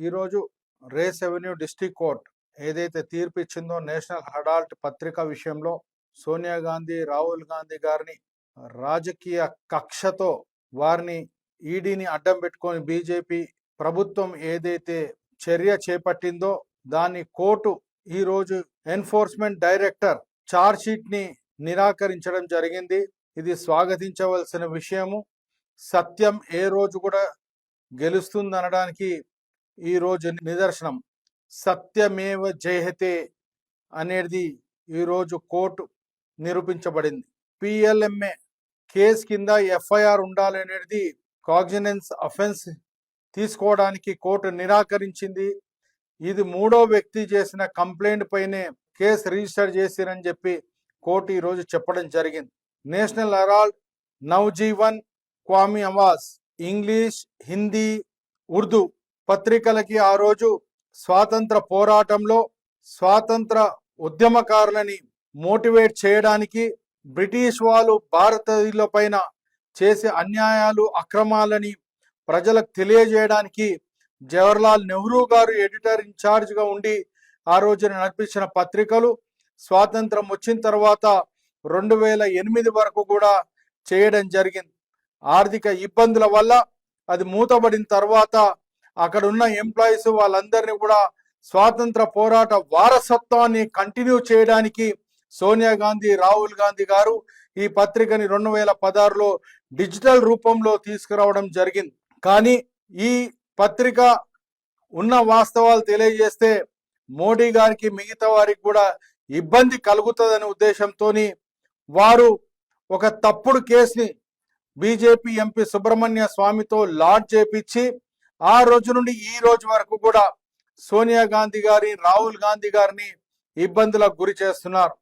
ఈరోజు race avenue district court ఏదైతే తీర్పు ఇచ్చిందో నేషనల్ అడాల్ట్ పత్రిక విషయంలో సోనియా గాంధీ రాహుల్ గాంధీ గారిని రాజకీయ కక్షతో వారిని ఈడీని అడ్డం పెట్టుకొని బీజేపీ ప్రభుత్వం ఏదైతే చర్య చేపట్టిందో దాన్ని కోర్టు ఈరోజు ఎన్ఫోర్స్మెంట్ డైరెక్టర్ని నిరాకరించడం జరిగింది. ఇది స్వాగతించవలసిన విషయము. సత్యం ఏ రోజు కూడా గెలుస్తుందనడానికి ఈరోజు నిదర్శనం. సత్యమేవ జయహతే అనేది ఈరోజు కోర్టు నిరూపించబడింది. పిఎల్ఎంఏ కేసు కింద ఎఫ్ఐఆర్ ఉండాలనేది కాగ్జినెన్స్ అఫెన్స్ తీసుకోవడానికి కోర్టు నిరాకరించింది. ఇది మూడో వ్యక్తి చేసిన కంప్లైంట్ పైనే కేసు రిజిస్టర్ చేసిరని చెప్పి కోర్టు ఈరోజు చెప్పడం జరిగింది. National Herald Navjivan Qaumi Awaz English Hindi Urdu పత్రికలకి ఆ రోజు స్వాతంత్ర పోరాటంలో స్వాతంత్ర ఉద్యమకారులని మోటివేట్ చేయడానికి బ్రిటిష్ వాళ్ళు భారతీయుల పైన చేసే అన్యాయాలు అక్రమాలని ప్రజలకు తెలియజేయడానికి జవహర్లాల్ నెహ్రూ గారు ఎడిటర్ ఇన్ఛార్జ్గా ఉండి ఆ రోజున నడిపించిన పత్రికలు స్వాతంత్రం వచ్చిన తర్వాత రెండు వేల ఎనిమిది వరకు కూడా చేయడం జరిగింది. ఆర్థిక ఇబ్బందుల వల్ల అది మూతబడిన తర్వాత అక్కడ ఉన్న ఎంప్లాయీస్ వాళ్ళందరినీ కూడా స్వాతంత్ర పోరాట వారసత్వాన్ని కంటిన్యూ చేయడానికి సోనియా గాంధీ రాహుల్ గాంధీ గారు ఈ పత్రికని రెండు వేల పదహారులో డిజిటల్ రూపంలో తీసుకురావడం జరిగింది. కానీ ఈ పత్రిక ఉన్న వాస్తవాలు తెలియజేస్తే మోడీ గారికి మిగతా వారికి కూడా ఇబ్బంది కలుగుతుందనే ఉద్దేశంతో వారు ఒక తప్పుడు కేసుని బీజేపీ ఎంపీ సుబ్రహ్మణ్య స్వామితో లాడ్ చేపించి ఆ రోజు నుండి ఈ రోజు వరకు కూడా సోనియా గాంధీ గారి రాహుల్ గాంధీ గారిని ఇబ్బందులకు గురి చేస్తున్నారు.